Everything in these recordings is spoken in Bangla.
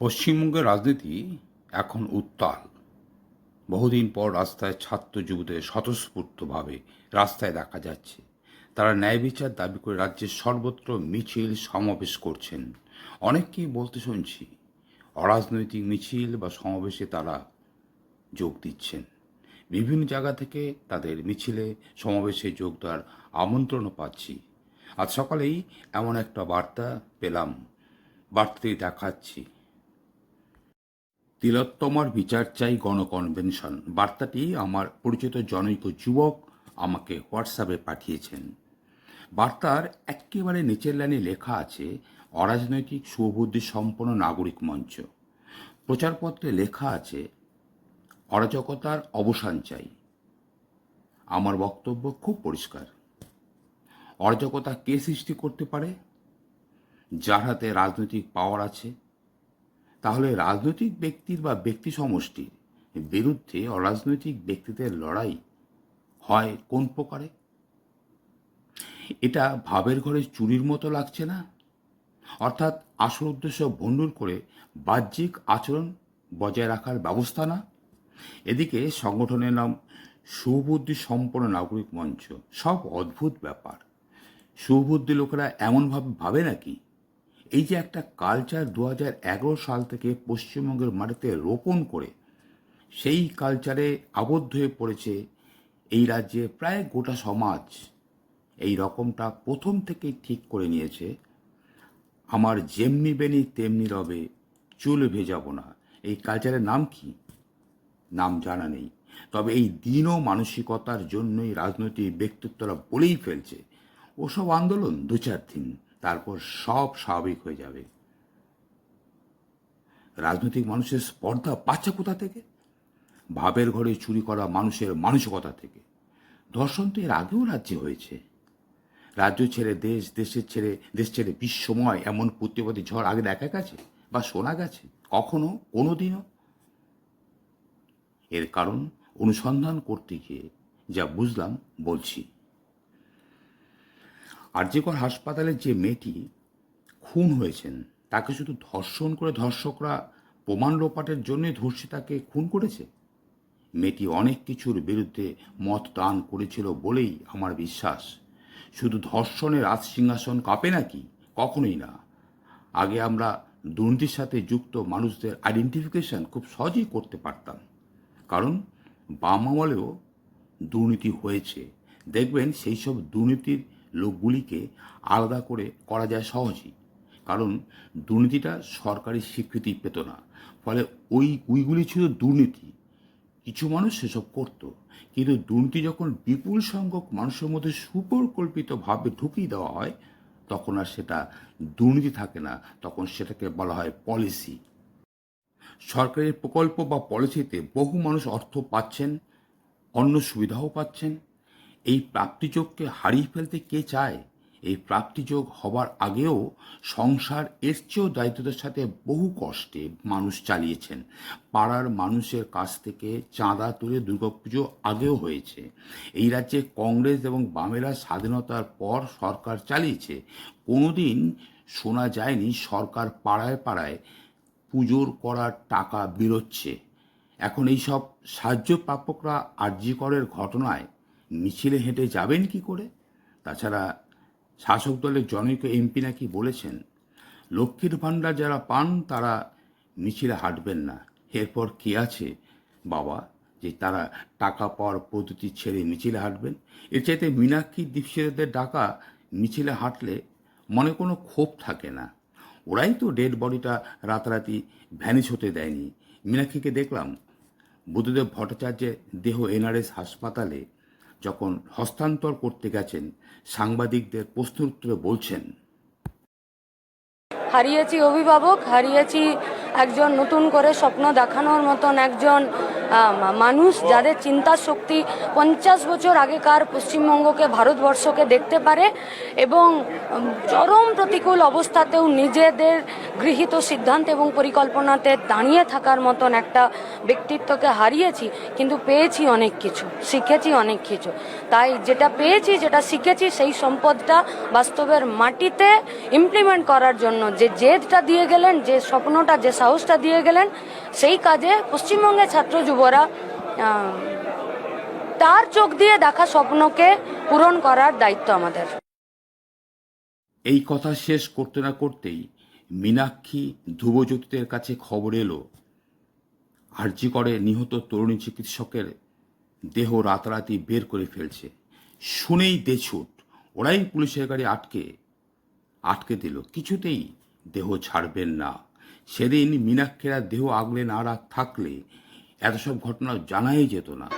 পশ্চিমবঙ্গের রাজনীতি এখন উত্তাল। বহুদিন পর রাস্তায় ছাত্র যুবদের স্বতঃস্ফূর্তভাবে রাস্তায় দেখা যাচ্ছে। তারা ন্যায় বিচার দাবি করে রাজ্যের সর্বত্র মিছিল সমাবেশ করছেন। অনেককেই বলতে শুনছি, অরাজনৈতিক মিছিল বা সমাবেশে তারা যোগ দিচ্ছেন। বিভিন্ন জায়গা থেকে তাদের মিছিলে, সমাবেশে যোগ দেওয়ার আমন্ত্রণও পাচ্ছি। আজ সকালেই এমন একটা বার্তা পেলাম, বার্তাটি দেখাচ্ছি। তিলোত্তমার বিচার চাই গণকনভেনশন। বার্তাটি আমার পরিচিত জনৈক যুবক আমাকে হোয়াটসঅ্যাপে পাঠিয়েছেন। বার্তার একেবারে নিচের লাইনে লেখা আছে, অরাজনৈতিক সুবুদ্ধি সম্পন্ন নাগরিক মঞ্চ। প্রচারপত্রে লেখা আছে, অরাজকতার অবসান চাই। আমার বক্তব্য খুব পরিষ্কার। অরাজকতা কে সৃষ্টি করতে পারে? যার হাতে রাজনৈতিক পাওয়ার আছে তাহলে রাজনৈতিক ব্যক্তির বা ব্যক্তি সমষ্টির বিরুদ্ধে অরাজনৈতিক ব্যক্তিদের লড়াই হয় কোন প্রকারে? এটা ভাবের ঘরে চুরির মতো লাগছে না? অর্থাৎ আসল উদ্দেশ্য ভণ্ডুল করে বাহ্যিক আচরণ বজায় রাখার ব্যবস্থা না? এদিকে সংগঠনের নাম সুবুদ্ধি সম্পন্ন নাগরিক মঞ্চ, সব অদ্ভুত ব্যাপার। সুবুদ্ধি লোকেরা এমনভাবে ভাবে নাকি? এই যে একটা কালচার দু হাজার এগারো সাল থেকে পশ্চিমবঙ্গের মাটিতে রোপণ করে, সেই কালচারে আবদ্ধ হয়ে পড়েছে এই রাজ্যে প্রায় গোটা সমাজ। এই রকমটা প্রথম থেকেই ঠিক করে নিয়েছে, আমার যেমনি বেনি তেমনি রবে, চুল ভেজাবো না। এই কালচারের নাম কি? নাম জানা নেই। তবে এই দীন মানসিকতার জন্যই রাজনৈতিক ব্যক্তিত্বরা বলেই ফেলছে, ওসব আন্দোলন দু চার দিন। তারপর সব স্বাভাবিক হয়ে যাবে। রাজনৈতিক মানুষের স্পর্ধা পাচ্ছে কোথা থেকে? ভাবের ঘরে চুরি করা মানুষের মানসিকতা থেকে। ধর্ষণ তো এর আগেও রাজ্যে হয়েছে। রাজ্য ছেড়ে দেশ, দেশের ছেড়ে, দেশ ছেড়ে বিশ্বময় এমন প্রতিবাদী ঝড় আগে দেখা গেছে বা শোনা গেছে? কখনো? কোনো দিনও এর কারণ অনুসন্ধান করতে গিয়ে যা বুঝলাম, বলছি। আরজিকর হাসপাতালে যে মেয়েটি খুন হয়েছেন, তাকে শুধু ধর্ষণ করে ধর্ষকরা প্রমাণ লোপাটের জন্যই ধর্ষিতাকে খুন করেছে? মেয়েটি অনেক কিছুর বিরুদ্ধে মত দান করেছিল বলেই আমার বিশ্বাস। শুধু ধর্ষণের রাজ সিংহাসন কাঁপে নাকি? কখনোই না। আগে আমরা দুর্নীতির সাথে যুক্ত মানুষদের আইডেন্টিফিকেশন খুব সহজেই করতে পারতাম। কারণ বাম আমলেও দুর্নীতি হয়েছে। দেখবেন সেই সব দুর্নীতির লোকগুলিকে আলাদা করে করা যায় সহজেই। কারণ দুর্নীতিটা সরকারি স্বীকৃতি পেত না। ফলে ওই ওইগুলি ছিল দুর্নীতি। কিছু মানুষ সেসব করত। কিন্তু দুর্নীতি যখন বিপুল সংখ্যক মানুষের মধ্যে সুপরিকল্পিতভাবে ঢুকিয়ে দেওয়া হয়, তখন আর সেটা দুর্নীতি থাকে না। তখন সেটাকে বলা হয় পলিসি। সরকারের প্রকল্প বা পলিসিতে বহু মানুষ অর্থ পাচ্ছেন, অন্য সুবিধাও পাচ্ছেন। এই প্রাপ্তিযোগকে হারিয়ে ফেলতে কে চায়? এই প্রাপ্তিযোগ হবার আগেও সংসার এর চেয়েও দায়িত্বদের সাথে বহু কষ্টে মানুষ চালিয়েছেন। পাড়ার মানুষের কাছ থেকে চাঁদা তুলে দুর্গাপুজো আগেও হয়েছে। এই রাজ্যে কংগ্রেস এবং বামেরা স্বাধীনতার পর সরকার চালিয়েছে। কোনোদিন শোনা যায়নি সরকার পাড়ায় পাড়ায় পুজোর করার টাকা বেরোচ্ছে। এখন এইসব সাহায্য প্রাপকরা আর্যিকরের ঘটনায় মিছিলে হেঁটে যাবেন কি করে? তাছাড়া শাসক দলের জনৈক এমপি নাকি বলেছেন, লক্ষ্মীর ভাণ্ডার যারা পান তারা মিছিলে হাঁটবেন না। এরপর কি আছে বাবা, যে তারা টাকা পাওয়ার পদ্ধতি ছেড়ে মিছিলে হাঁটবেন? এর চাইতে মীনাক্ষী দীক্ষিতদের ডাকা মিছিলে হাঁটলে মনে কোনো ক্ষোভ থাকে না। ওরাই তো ডেড বডিটা রাতারাতি ভ্যানিশ হতে দেয়নি। মীনাক্ষীকে দেখলাম, বুদ্ধদেব ভট্টাচার্যের দেহ এনআরএস হাসপাতালে যখন হস্তান্তর করতে গেছেন, সাংবাদিকদের প্রশ্ন উত্তরে বলছেন, হারিয়েছি অভিভাবক, হারিয়েছি একজন নতুন করে স্বপ্ন দেখানোর মতন একজন মানুষ যাদের চিন্তা শক্তি পঞ্চাশ বছর আগেকার পশ্চিমবঙ্গকে, ভারতবর্ষকে দেখতে পারে এবং চরম প্রতিকূল অবস্থাতেও নিজেদের গৃহীত সিদ্ধান্ত এবং পরিকল্পনাতে দাঁড়িয়ে থাকার মতন একটা ব্যক্তিত্বকে হারিয়েছি, কিন্তু পেয়েছি অনেক কিছু, শিখেছি অনেক কিছু। তাই যেটা পেয়েছি, যেটা শিখেছি, সেই সম্পদটা বাস্তবের মাটিতে ইমপ্লিমেন্ট করার জন্য যে জেদটা দিয়ে গেলেন, যে স্বপ্নটা, যে সাহসটা দিয়ে গেলেন সেই কাজে পশ্চিমবঙ্গের ছাত্র যুবরা তার চোখ দিয়ে দেখা স্বপ্নকে পূরণ করার দায়িত্ব আমাদের। এই কথা শেষ করতে না করতেই মীনাক্ষী ধ্রুবজ্যোতিদের কাছে খবর এলো। আর্জি করে নিহত তরুণী চিকিৎসকের দেহ রাতারাতি বের করে ফেলছে। শুনেই দেছুট, ওরাই পুলিশের গাড়ি আটকে আটকে দিল। কিছুতেই দেহ ছাড়বেন না। সেদিন মীনাক্ষীরা দেহ আগলে নাড়া থাকলে এত সব ঘটনা জানাই যেত না।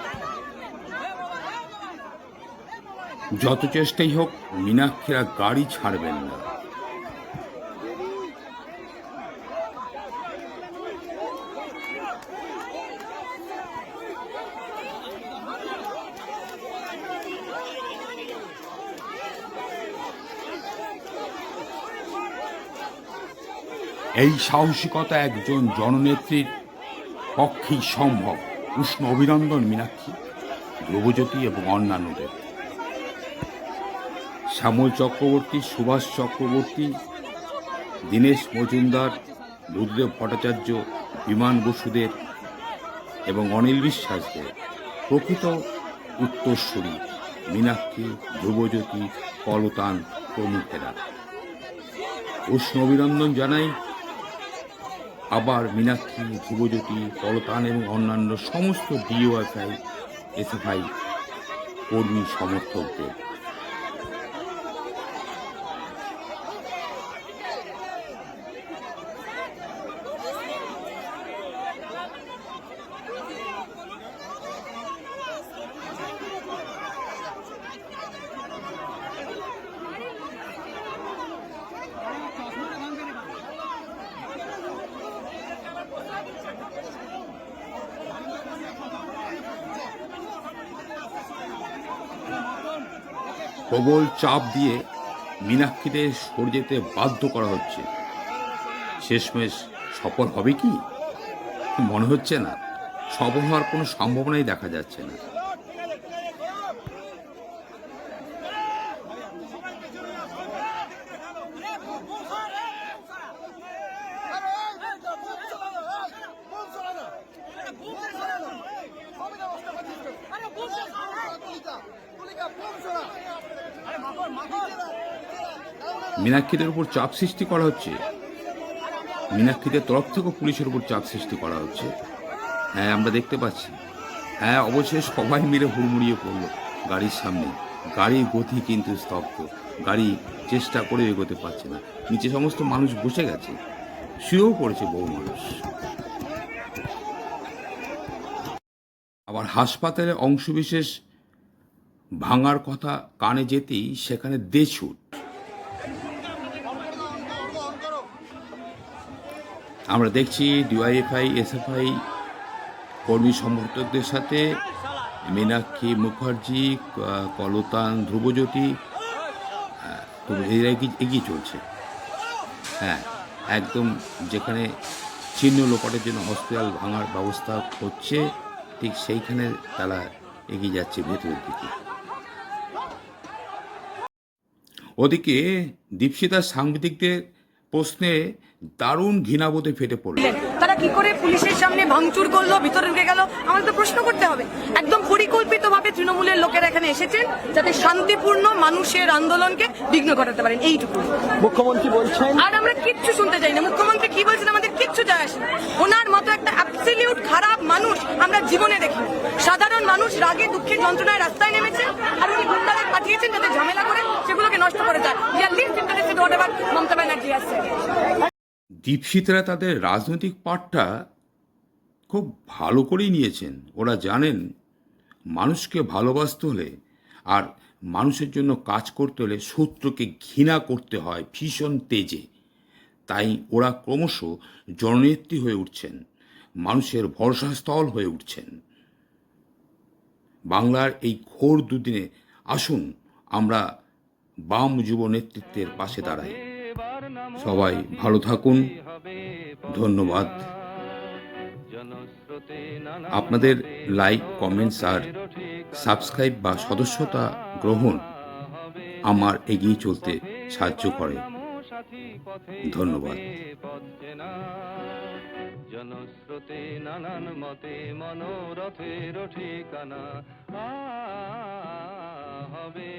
যত চেষ্টাই হোক, মীনাক্ষীরা গাড়ি ছাড়বেন না। এই সাহসিকতা একজন জননেত্রীর পক্ষেই সম্ভব। উষ্ণ অভিনন্দন, মীনাক্ষী ধ্রুবজ্যোতি এবং অন্যান্যদের। শ্যামল চক্রবর্তী, সুভাষ চক্রবর্তী, দীনেশ মজুমদার বুদ্ধদেব ভট্টাচার্য, বিমান বসুদের এবং অনিল বিশ্বাসদের প্রকৃত উত্তরসূরি মীনাক্ষী, ধ্রুবজ্যোতি কলতান প্রমুখেরা। উষ্ণ অভিনন্দন জানাই আবার মীনাক্ষী ধ্রুবজ্যোতি কলতান এবং অন্যান্য সমস্ত ডিওএফআই এসএফআই কর্মী সমর্থকদের। প্রবল চাপ দিয়ে মীনাক্ষীদের সরে যেতে বাধ্য করা হচ্ছে। শেষমেশ সফল হবে কি? মনে হচ্ছে না। সফল হওয়ার কোনো সম্ভাবনাই দেখা যাচ্ছে না। মীনাক্ষীদের উপর চাপ সৃষ্টি করা হচ্ছে। মীনাক্ষীদের তরফ থেকেও পুলিশের উপর চাপ সৃষ্টি করা হচ্ছে। হ্যাঁ আমরা দেখতে পাচ্ছি। হ্যাঁ অবশ্যই সবাই মিলে হুড়মুড়িয়ে পড়ল গাড়ির সামনে। গাড়ির গতি কিন্তু স্তব্ধ। গাড়ি চেষ্টা করে এগোতে পারছে না। নিচে সমস্ত মানুষ বসে গেছে। শুয়েও পড়েছে বহু মানুষ। আবার হাসপাতালে অংশবিশেষ ভাঙার কথা কানে যেতেই সেখানে দেছুট আমরা দেখছি ডিওয়াইএফআই এসএফআই কর্মী সমর্থকদের সাথে মীনাক্ষী মুখার্জি কলতান ধ্রুবজ্যোতি হ্যাঁ, তো এরা এগিয়ে- চলছে। হ্যাঁ একদম যেখানে চিহ্ন লোপাটের জন্য হসপিটাল ভাঙার ব্যবস্থা হচ্ছে ঠিক সেইখানে তারা এগিয়ে যাচ্ছে ভেতরের দিকে। ওদিকে দীপশিতা সাংবাদিকদের প্রশ্নে দারুণ ঘৃণাবোধে ফেটে পড়ল। তারা কি করে পুলিশের সামনে ভাঙচুর করল ভিতরে ঢুকে গেল? আমাদের তো প্রশ্ন করতে হবে। একদম পরিকল্পিতভাবে তৃণমূলের লোকেরা এখানে এসেছেন যাতে শান্তিপূর্ণ মানুষের আন্দোলনকে বিঘ্ন ঘটাতে পারেন। এইটুকু। মুখ্যমন্ত্রী বলছেন আর আমরা কিচ্ছু শুনতে চাই না। মুখ্যমন্ত্রী কি বলছেন আমাদের কিচ্ছু যায়। ওনার মতো একটা অ্যাবসলিউট খারাপ মানুষ আমরা জীবনে দেখি সাধারণ মানুষ রাগে, দুঃখে, যন্ত্রণায় রাস্তায় নেমেছে আর উনি গুন্ডাদের পাঠিয়েছেন যাতে ঝামেলা করে সেগুলোকে নষ্ট করে যায় মমতা ব্যানার্জি আসছে দীপশিতরা তাদের রাজনৈতিক পাঠটা খুব ভালো করেই নিয়েছেন। ওরা জানেন মানুষকে ভালোবাসতে হলে আর মানুষের জন্য কাজ করতে হলে শত্রুকে ঘৃণা করতে হয় ভীষণ তেজে। তাই ওরা ক্রমশ জননেত্রী হয়ে উঠছেন, মানুষের ভরসাস্থল হয়ে উঠছেন। বাংলার এই ঘোর দুদিনে আসুন, আমরা বাম যুব নেতৃত্বের পাশে দাঁড়াই। সবাই ভালো থাকুন। ধন্যবাদ। আপনাদের লাইক, কমেন্টস আর সাবস্ক্রাইব বা সদস্যতা গ্রহণ আমার এগিয়ে চলতে সাহায্য করে। ধন্যবাদ। জনশ্রুতি নানান মতে মনোরথের ঠিকানা। হবে